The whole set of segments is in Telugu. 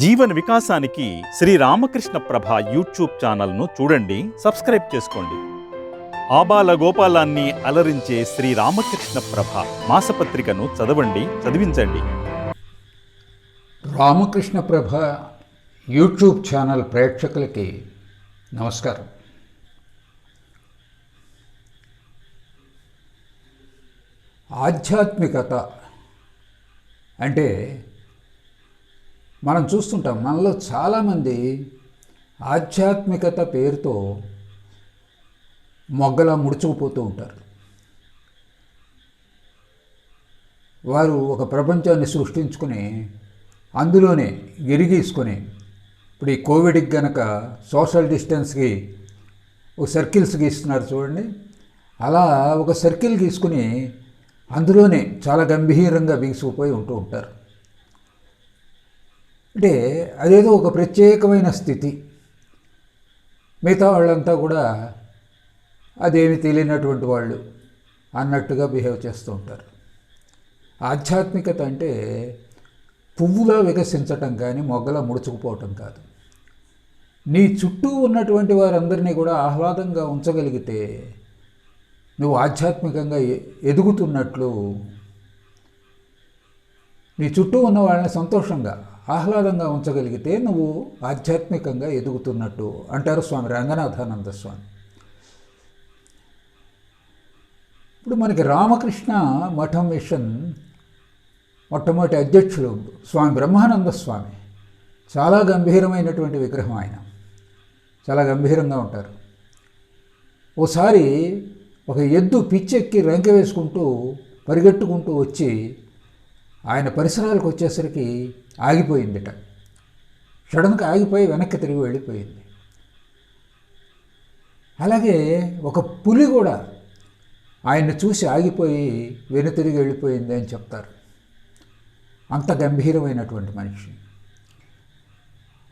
జీవన వికాసానికి శ్రీ రామకృష్ణ ప్రభ యూట్యూబ్ ఛానల్ను చూడండి సబ్స్క్రైబ్ చేసుకోండి. ఆబాల గోపాలాన్ని అలరించే శ్రీ రామకృష్ణ ప్రభ మాసపత్రికను చదవండి చదివించండి. రామకృష్ణ ప్రభ యూట్యూబ్ ఛానల్ ప్రేక్షకులకి నమస్కారం. ఆధ్యాత్మికత అంటే మనం చూస్తుంటాం మనలో చాలామంది ఆధ్యాత్మికత పేరుతో మొగ్గలా ముడుచుకుపోతూ ఉంటారు. వారు ఒక ప్రపంచాన్ని సృష్టించుకుని అందులోనే గిరిగీసుకొని ఇప్పుడు ఈ కోవిడ్కి గనక సోషల్ డిస్టెన్స్కి ఒక సర్కిల్స్ గీస్తున్నారు చూడండి. అలా ఒక సర్కిల్ గీసుకుని అందులోనే చాలా గంభీరంగా బిగుసుకుపోయి ఉంటూ ఉంటారు. అంటే అదేదో ఒక ప్రత్యేకమైన స్థితి. మిగతా వాళ్ళంతా కూడా అదేమి తెలియనటువంటి వాళ్ళు అన్నట్టుగా బిహేవ్ చేస్తూ ఉంటారు. ఆధ్యాత్మికత అంటే పువ్వులా వికసించటం కానీ మొగ్గలా ముడుచుకుపోవటం కాదు. నీ చుట్టూ ఉన్నటువంటి వారందరినీ కూడా ఆహ్లాదంగా ఉంచగలిగితే నువ్వు ఆధ్యాత్మికంగా ఎ- ఎదుగుతున్నట్లు నీ చుట్టూ ఉన్న వాళ్ళని సంతోషంగా ఆహ్లాదంగా ఉంచగలిగితే నువ్వు ఆధ్యాత్మికంగా ఎదుగుతున్నట్టు అంటారు స్వామి రంగనాథానంద స్వామి. ఇప్పుడు మనకి రామకృష్ణ మఠం మిషన్ మొట్టమొదటి అధ్యక్షుడు స్వామి బ్రహ్మానంద స్వామి. చాలా గంభీరమైనటువంటి విగ్రహం ఆయన. చాలా గంభీరంగా ఉంటారు. ఓసారి ఒక ఎద్దు పిచ్చెక్కి రంకె వేసుకుంటూ పరిగెట్టుకుంటూ వచ్చి ఆయన పరిసరాలకు వచ్చేసరికి ఆగిపోయిందిట. సడన్గా ఆగిపోయి వెనక్కి తిరిగి వెళ్ళిపోయింది. అలాగే ఒక పులి కూడా ఆయన్ని చూసి ఆగిపోయి వెనుతిరిగి వెళ్ళిపోయింది అని చెప్తారు. అంత గంభీరమైనటువంటి మనిషి.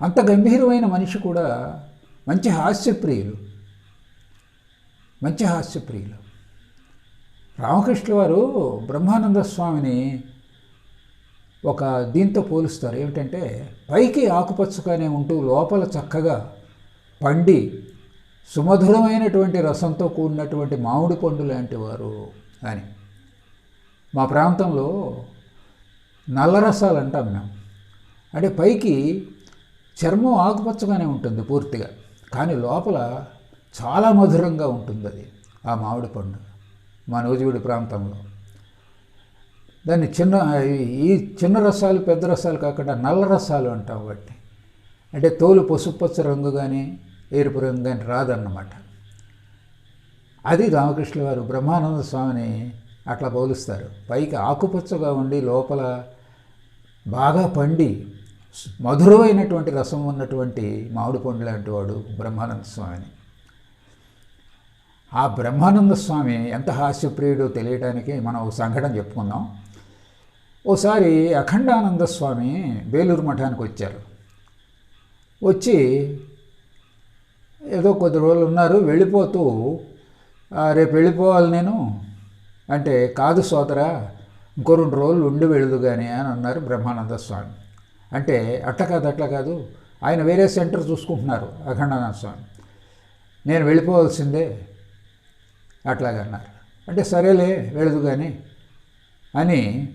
అంత గంభీరమైన మనిషి కూడా మంచి హాస్యప్రియులు. మంచి హాస్యప్రియులు. రామకృష్ణ వారు బ్రహ్మానంద స్వామిని ఒక దీంతో పోలుస్తారు. ఏమిటంటే పైకి ఆకుపచ్చగానే ఉంటూ లోపల చక్కగా పండి సుమధురమైనటువంటి రసంతో కూడినటువంటి మామిడి పండు లాంటి వారు అని. మా ప్రాంతంలో నల్ల రసాలు అంటాం మేము. అంటే పైకి చర్మం ఆకుపచ్చగానే ఉంటుంది పూర్తిగా కానీ లోపల చాలా మధురంగా ఉంటుంది అది ఆ మామిడి పండు మా నూజివీడి ప్రాంతంలో. దాన్ని చిన్న ఈ చిన్న రసాలు పెద్ద రసాలు కాకుండా నల్ల రసాలు అంటాం వాటిని. అంటే తోలు పసుపచ్చ రంగు కానీ ఎరుపు రంగు కానీ రాదన్నమాట. అది రామకృష్ణ వారు బ్రహ్మానంద స్వామిని అట్లా పోలుస్తారు. పైకి ఆకుపచ్చగా ఉండి లోపల బాగా పండి మధురమైనటువంటి రసం ఉన్నటువంటి మామిడి పండు లాంటి వాడు బ్రహ్మానంద స్వామిని. ఆ బ్రహ్మానంద స్వామి ఎంత హాస్యప్రియుడో తెలియడానికి మనం ఒక సంఘటన చెప్పుకుందాం. ఓసారి అఖండానంద స్వామి బేలూరు మఠానికి వచ్చారు. వచ్చి ఏదో కొద్ది రోజులు ఉన్నారు వెళ్ళిపోతూ రేపు వెళ్ళిపోవాలి నేను. అంటే కాదు సోదరా ఇంకో రెండు రోజులు ఉండి వెళదు కానీ అని అన్నారు బ్రహ్మానంద స్వామి. అంటే అట్లా కాదు అట్లా కాదు ఆయన వేరే సెంటర్ చూసుకుంటున్నారు అఖండానంద స్వామి. నేను వెళ్ళిపోవాల్సిందే అట్లాగన్నారు. అంటే సరేలే వెళ్ళదు కానీ అని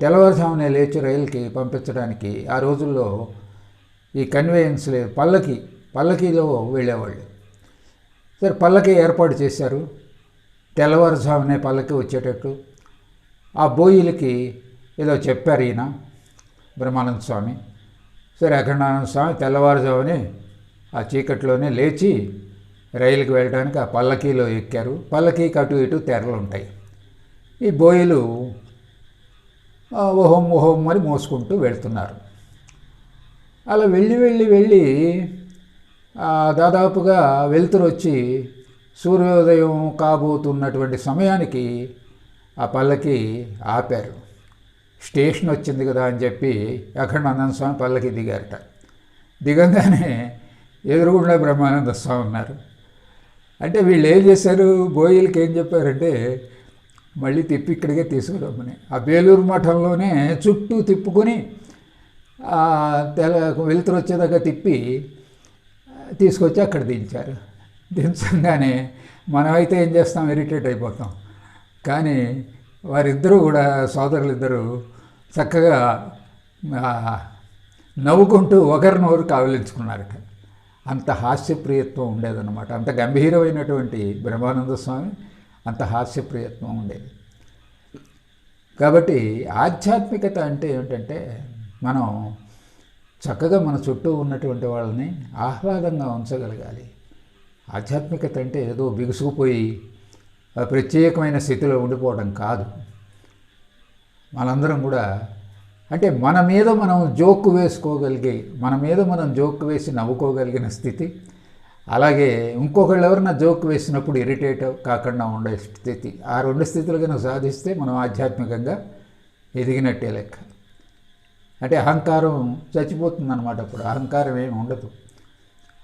తెల్లవారుజామునే లేచి రైలుకి పంపించడానికి ఆ రోజుల్లో ఈ కన్వేయన్స్ లేదు పల్లకి పల్లకీలో వెళ్ళేవాళ్ళు. సరే పల్లకి ఏర్పాటు చేశారు. తెల్లవారుజామునే పల్లకి వచ్చేటట్టు. ఆ బోయిలకి ఏదో చెప్పారు ఈయన బ్రహ్మానంద స్వామి. సరే అఖండానంద స్వామి తెల్లవారుజామునే ఆ చీకట్లోనే లేచి రైలుకి వెళ్ళడానికి ఆ పల్లకీలో ఎక్కారు. పల్లకీకి అటు ఇటు తెరలు ఉంటాయి. ఈ బోయిలు ఓహోం ఓహోం అని మోసుకుంటూ వెళ్తున్నారు. అలా వెళ్ళి వెళ్ళి వెళ్ళి దాదాపుగా వెలుతురు వచ్చి సూర్యోదయం కాబోతున్నటువంటి సమయానికి ఆ పల్లకి ఆపారు. స్టేషన్ వచ్చింది కదా అని చెప్పి అఖండానంద స్వామి పల్లకి దిగారట. దిగంగానే ఎదురుగుండా బ్రహ్మానంద స్వామి ఉన్నారు. అంటే వీళ్ళు ఏం చేశారు? బోయిలకి ఏం చెప్పారంటే మళ్ళీ తిప్పి ఇక్కడికే తీసుకురమ్మని ఆ బేలూరు మఠంలోనే చుట్టూ తిప్పుకొని తెల వెలుతురు వచ్చేదాకా తిప్పి తీసుకొచ్చి అక్కడ దించారు. దించగానే మనమైతే ఏం చేస్తాం? ఇరిటేట్ అయిపోతాం. కానీ వారిద్దరూ కూడా సోదరులిద్దరూ చక్కగా నవ్వుకుంటూ ఒకరినొకరు కావలించుకున్నారట అంత హాస్యప్రియత్వం ఉండేదన్నమాట. అంత గంభీరమైనటువంటి బ్రహ్మానంద స్వామి అంత హాస్యప్రియత్వం ఉండేది. కాబట్టి ఆధ్యాత్మికత అంటే ఏమిటంటే మనం చక్కగా మన చుట్టూ ఉన్నటువంటి వాళ్ళని ఆహ్లాదంగా ఉంచగలగాలి. ఆధ్యాత్మికత అంటే ఏదో బిగుసుకుపోయి ప్రత్యేకమైన స్థితిలో ఉండిపోవడం కాదు. మనందరం కూడా అంటే మన మీద మనం జోక్కు వేసుకోగలిగే మన మీద మనం జోక్కు వేసి నవ్వుకోగలిగిన స్థితి అలాగే ఇంకొకళ్ళు ఎవరైనా జోక్ వేసినప్పుడు ఇరిటేట్ కాకుండా ఉండే స్థితి ఆ రెండు స్థితులు కనుక సాధిస్తే మనం ఆధ్యాత్మికంగా ఎదిగినట్టే లెక్క. అంటే అహంకారం చచ్చిపోతుంది అనమాట అప్పుడు అహంకారం ఏమి ఉండదు.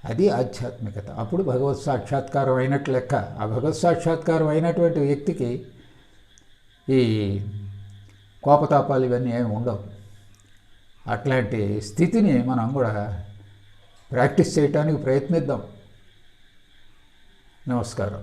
అది ఆధ్యాత్మికత. అప్పుడు భగవత్ సాక్షాత్కారం అయినట్టు లెక్క. ఆ భగవత్ సాక్షాత్కారం అయినటువంటి వ్యక్తికి ఈ కోపతాపాలు ఇవన్నీ ఏమి ఉండవు. అట్లాంటి స్థితిని మనం కూడా ప్రాక్టీస్ చేయడానికి ప్రయత్నిద్దాం. నమస్కారం